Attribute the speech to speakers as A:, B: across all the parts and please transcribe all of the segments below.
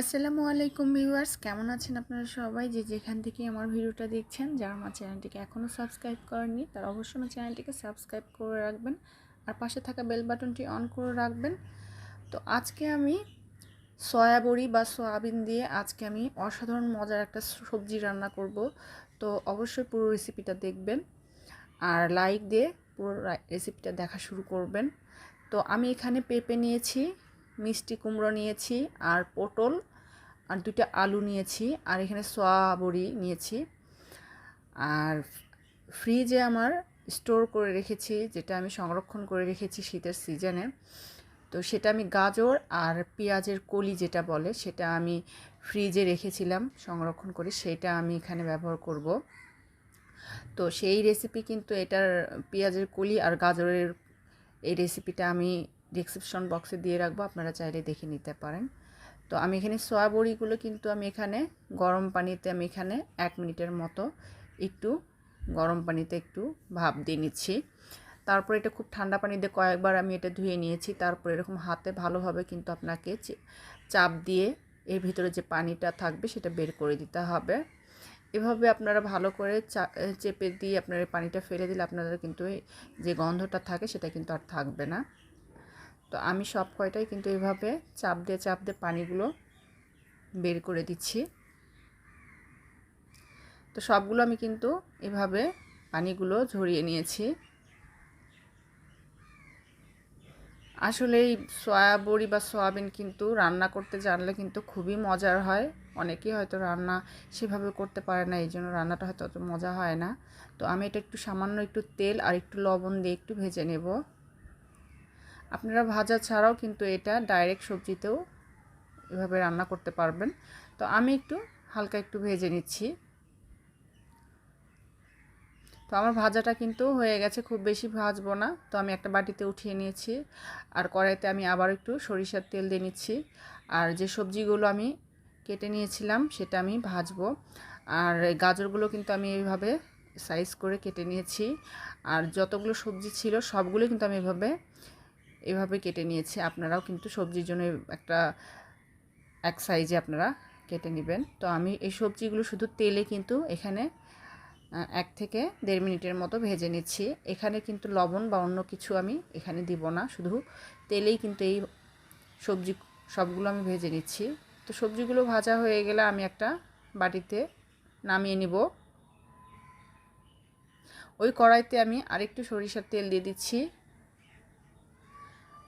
A: আসসালামু আলাইকুম ভিউয়ার্স, কেমন আছেন আপনারা সবাই? যে যেখান থেকে আমার ভিডিওটা দেখছেন, যারা আমার চ্যানেলটিকে এখনও সাবস্ক্রাইব করেননি, তারা অবশ্যই আমার চ্যানেলটিকে সাবস্ক্রাইব করে রাখবেন আর পাশে থাকা বেল বাটনটি অন করে রাখবেন। তো আজকে আমি সয়া বড়ি বা সয়াবিন দিয়ে আজকে আমি অসাধারণ মজার একটা সবজি রান্না করব। তো অবশ্যই পুরো রেসিপিটা দেখবেন আর লাইক দিয়ে পুরো রেসিপিটা দেখা শুরু করবেন। তো আমি এখানে পেঁপে নিয়েছি মিষ্টি কুমড়ো নিয়েছি আর পটল, আর দুটো আলু নিয়েছি, আর এখানে সোয়া বড়ি নিয়েছি। আর ফ্রিজে আমার স্টোর করে রেখেছি, যেটা আমি সংরক্ষণ করে রেখেছি শীতের সিজনে। তো সেটা আমি গাজর আর পেঁয়াজের কলি যেটা বলে, সেটা আমি ফ্রিজে রেখেছিলাম সংরক্ষণ করে, সেটা আমি এখানে ব্যবহার করব। তো সেই রেসিপি কিন্তু এটার পেঁয়াজের কলি আর গাজরের এই রেসিপিটা আমি ডিসক্রিপশন বক্সে দিয়ে রাখব, আপনারা চাইলে দেখে নিতে পারেন। তো আমি এখানে সোয়া বড়িগুলো কিন্তু আমি এখানে গরম পানিতে আমি এখানে এক মিনিটের মতো একটু গরম পানিতে একটু ভাপ দিয়ে নিচ্ছি। তারপর এটা খুব ঠান্ডা পানি দিয়ে কয়েকবার আমি এটা ধুয়ে নিয়েছি, তারপর এরকম হাতে ভালোভাবে কিন্তু আপনাকে চাপ দিয়ে এর ভিতরে যে পানিটা থাকবে সেটা বের করে দিতে হবে। এভাবে আপনারা ভালো করে চেপে দিয়ে আপনার পানিটা ফেলে দিলে আপনাদের কিন্তু যে গন্ধটা থাকে সেটা কিন্তু আর থাকবে না। তো আমি সব কয়টাই কিন্তু এভাবে চাপ দিয়ে চাপ দিয়ে পানিগুলো বের করে দিচ্ছি। তো সবগুলো আমি কিন্তু এভাবে পানিগুলো ঝরিয়ে নিয়েছি। আসলে এই সয়া বড়ি বা সয়াবিন কিন্তু রান্না করতে জানলে কিন্তু খুবই মজার হয়। অনেকেই হয়তো রান্না সেভাবে করতে পারে না, এই জন্য রান্নাটা হয়তো অত মজা হয় না। তো আমি এটা একটু সামান্য একটু তেল আর একটু লবণ দিয়ে একটু ভেজে নেব। আপনারা ভাজা ছাড়াও কিন্তু এটা ডাইরেক্ট সবজিতেও এভাবে রান্না করতে পারবেন। তো আমি একটু হালকা একটু ভেজে নিচ্ছি। তো আমার ভাজাটা কিন্তু হয়ে গেছে, খুব বেশি ভাজবো না। তো আমি একটা বাটিতে উঠিয়ে নিয়েছি আর কড়াইতে আমি আবার একটু সরিষার তেল দিয়ে নিচ্ছি। আর যে সবজিগুলো আমি কেটে নিয়েছিলাম সেটা আমি ভাজবো। আর গাজরগুলো কিন্তু আমি এইভাবে সাইজ করে কেটে নিয়েছি। আর যতগুলো সবজি ছিল সবগুলো কিন্তু আমি এভাবে এভাবে কেটে নিয়েছি। আপনারাও কিন্তু সবজির জন্য একটা, এক সাইজে আপনারা কেটে নেবেন। তো আমি এই সবজিগুলো শুধু তেলে কিন্তু এখানে এক থেকে দেড় মিনিটের মতো ভেজে নিচ্ছি। এখানে কিন্তু লবণ বা অন্য কিছু আমি এখানে দিব না। শুধু তেলেই কিন্তু এই সবজি, সবগুলো আমি ভেজে নিচ্ছি। তো সবজিগুলো ভাজা হয়ে গেলে আমি একটা বাটিতে নামিয়ে নিব। ওই কড়াইতে আমি আরেকটু সরিষার তেল দিয়ে দিচ্ছি।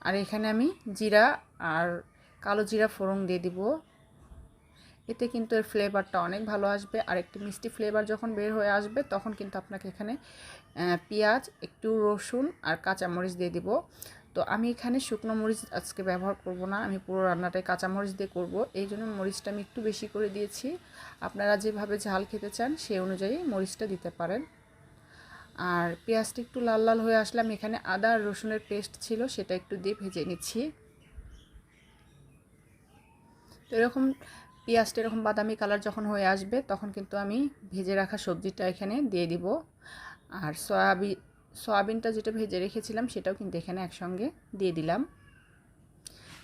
A: আর এখানে আমি জিরা আর কালো জিরা ফোড়ন দিয়ে দিব। এতে কিন্তু এর ফ্লেভারটা অনেক ভালো আসবে। আর একটু মিষ্টি ফ্লেভার যখন বের হয়ে আসবে, তখন কিন্তু আপনাকে এখানে পেঁয়াজ, একটু রসুন আর কাঁচামরিচ দিয়ে দিব। তো আমি এখানে শুকনো মরিচ আজকে ব্যবহার করব না, আমি পুরো রান্নাটাই কাঁচামরিচ দিয়ে করব। এই জন্য মরিচটা আমি একটু বেশি করে দিয়েছি। আপনারা যেভাবে ঝাল খেতে চান সেই অনুযায়ী মরিচটা দিতে পারেন। আর পেঁয়াজটা একটু লাল লাল হয়ে আসলাম এখানে আদা আর রসুনের পেস্ট ছিল, সেটা একটু দিয়ে ভেজে নিচ্ছি। তো এরকম পেঁয়াজটা, এরকম বাদামি কালার যখন হয়ে আসবে, তখন কিন্তু আমি ভেজে রাখা সবজিটা এখানে দিয়ে দিব। আর সয়াবিন সয়াবিনটা যেটা ভেজে রেখেছিলাম, সেটাও কিন্তু এখানে একসঙ্গে দিয়ে দিলাম।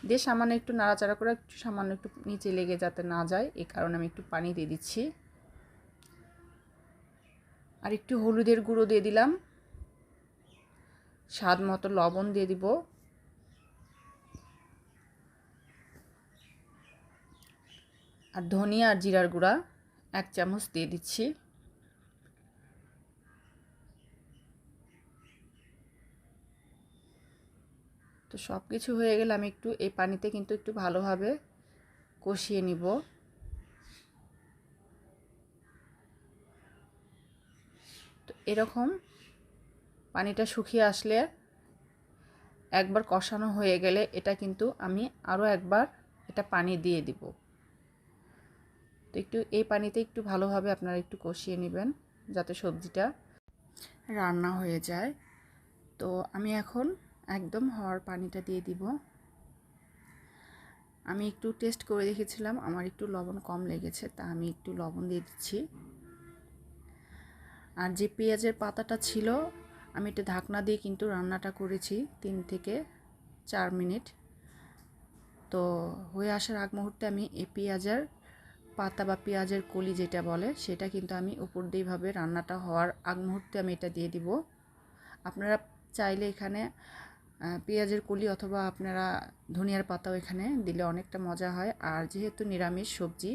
A: দিয়ে সামান্য একটু নাড়াচাড়া করে, একটু সামান্য একটু নিচে লেগে যাতে না যায় এই কারণে আমি একটু পানি দিয়ে দিচ্ছি। আর একটু হলুদের গুঁড়ো দিয়ে দিলাম। স্বাদ মতো লবণ দিয়ে দিব। আর ধনিয়া আর জিরার গুঁড়া এক চামচ দিয়ে দিচ্ছি। তো সব কিছু হয়ে গেলে আমি একটু এই পানিতে কিন্তু একটু ভালোভাবে কষিয়ে নিব। তো এরকম পানিটা শুকিয়ে আসলে একবার কষানো হয়ে গেলে এটা কিন্তু আমি আরও একবার এটা পানি দিয়ে দিব। তো একটু এই পানিতে একটু ভালোভাবে আপনারা একটু কষিয়ে নেবেন যাতে সবজিটা রান্না হয়ে যায়। তো আমি এখন একদম হওয়ার পানিটা দিয়ে দিব। আমি একটু টেস্ট করে দেখেছিলাম, আমার একটু লবণ কম লেগেছে, তা আমি একটু লবণ দিয়ে দিচ্ছি। আর যে পেঁয়াজের পাতাটা ছিল, আমি এটা ঢাকনা দিয়ে কিন্তু রান্নাটা করেছি তিন থেকে চার মিনিট। তো হয়ে আসার আগ মুহূর্তে আমি এই পেঁয়াজের পাতা বা পেঁয়াজের কলি যেটা বলে, সেটা কিন্তু আমি উপর দিয়েভাবে রান্নাটা হওয়ার আগ মুহূর্তে আমি এটা দিয়ে দিব। আপনারা চাইলে এখানে পেঁয়াজের কলি অথবা আপনারা ধনিয়ার পাতাও এখানে দিলে অনেকটা মজা হয়। আর যেহেতু নিরামিষ সবজি,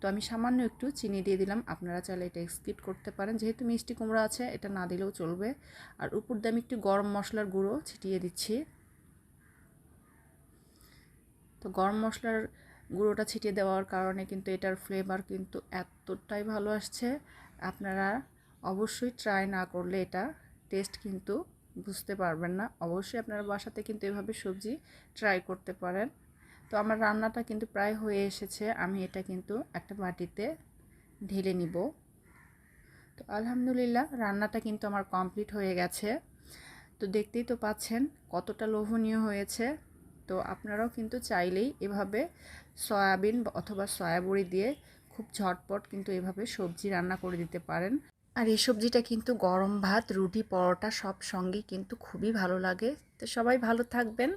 A: তো আমি সামান্য একটু চিনি দিয়ে দিলাম। আপনারা চাইলে এটা স্কিপ করতে পারেন। যেহেতু মিষ্টি কুমড়া আছে, এটা না দিলেও চলবে। আর উপর দিয়ে আমি একটু গরম মশলার গুঁড়ো ছিটিয়ে দিচ্ছি। তো গরম মশলার গুঁড়োটা ছিটিয়ে দেওয়ার কারণে কিন্তু এটার ফ্লেভার কিন্তু এতটাই ভালো আসছে। আপনারা অবশ্যই ট্রাই না করলে এটা টেস্ট কিন্তু বুঝতে পারবেন না। অবশ্যই আপনারা বাসাতে কিন্তু এভাবে সবজি ট্রাই করতে পারেন। তো আমার রান্নাটা কিন্তু প্রায় হয়ে এসেছে। আমি এটা কিন্তু একটা বাটিতে ঢেলে নিব। তো আলহামদুলিল্লাহ রান্নাটা কিন্তু আমার কমপ্লিট হয়ে গেছে। তো দেখতেই তো পাচ্ছেন কতটা লোভনীয় হয়েছে। তো আপনারাও কিন্তু চাইলেই এভাবে সয়াবিন অথবা সয়াবড়ি দিয়ে খুব ঝটপট কিন্তু এভাবে সবজি রান্না করে দিতে পারেন। আর এই সবজিটা কিন্তু গরম ভাত, রুটি, পরোটা সব সঙ্গেই কিন্তু খুবই ভালো লাগে। তো সবাই ভালো থাকবেন।